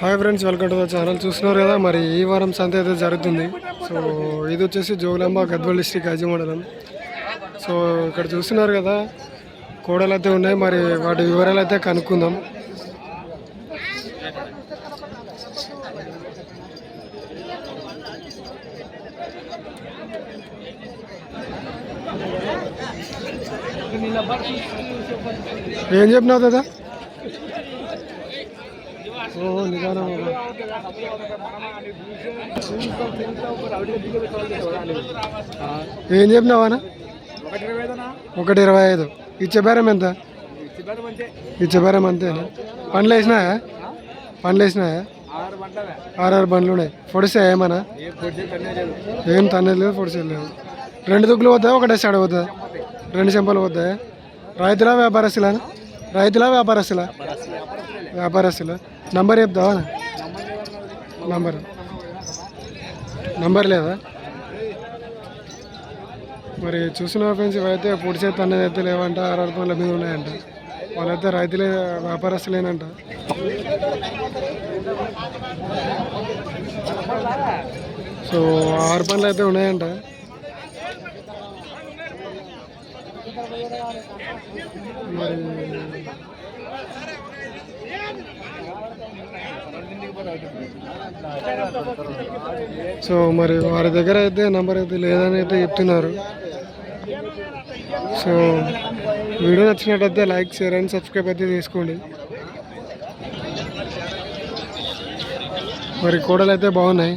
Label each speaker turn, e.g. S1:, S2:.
S1: Hi friends welcome to the channel చూస్తున్నారు కదా మరి ఈ వారం సంత అయితే జరుగుతుంది. సో ఇది వచ్చేసి జోగులాంబ గద్వాల్ డిస్టిక్ అజీ మండలం. సో ఇక్కడ చూస్తున్నారు కదా కోడలు అయితే ఉన్నాయి. మరి వాటి వివరాలు అయితే కనుక్కుందాం. ఏం చెప్పినావు కదా ఏం చెప్పినావానా ఒకటి ఇరవై ఐదు. ఇచ్చే బేరం ఎంత? ఇచ్చే బేరం అంతేనా? పండ్లు వేసినాయా? పండ్లు వేసినాయా? ఆరు బండ్లు ఉన్నాయి. పొడిసా ఏమన్నా? ఏం తన్నలేదు పొడిసే లేదు. రెండు దుక్కులు వద్దా ఒకటే సైడ్ వద్దా రెండు చెంపలు వద్దా రైతులా వ్యాపారస్తులా రైతులా వ్యాపారస్తులా? వ్యాపారస్తులా? నంబర్ చెప్తావా? నంబర్. నంబర్ లేదా? మరి చూసిన ఫ్రెండ్స్ ఇవైతే పొడి చేతి అనేది అయితే లేవంట ఆరు పనుల మీద ఉన్నాయంట. వాళ్ళైతే రైతులే వ్యాపారస్తులేనంట. సో ఆరు పనులు అయితే ఉన్నాయంట. మరి సో మరి వారి దగ్గర అయితే నెంబర్ అయితే లేదని అయితే చెప్తున్నారు. సో వీడియో నచ్చినట్టయితే లైక్ షేర్ అండ్ సబ్స్క్రైబ్ అయితే చేసుకోండి. మరి కూడలు అయితే బాగున్నాయి.